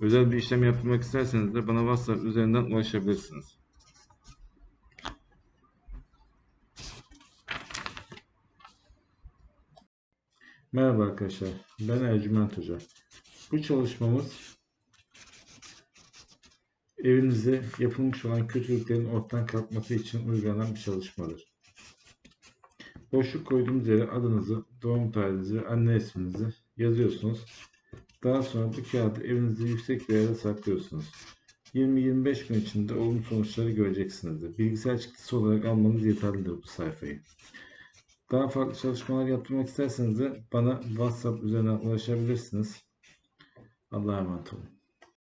özel bir işlem yaptırmak isterseniz de bana WhatsApp üzerinden ulaşabilirsiniz. Merhaba arkadaşlar, ben Ercüment Hoca. Bu çalışmamız evinize yapılmış olan kötülüklerin ortadan kalkması için uygulanan bir çalışmadır. Boşluk koyduğumuz yere adınızı, doğum tarihinizi, anne isminizi yazıyorsunuz. Daha sonra bu kağıdı evinizde yüksek bir yere saklıyorsunuz. 20-25 gün içinde olumlu sonuçları göreceksinizdir. Bilgisayar çıktısı olarak almanız yeterlidir bu sayfayı. Daha farklı çalışmalar yaptırmak isterseniz de bana WhatsApp üzerinden ulaşabilirsiniz. Allah'a emanet olun.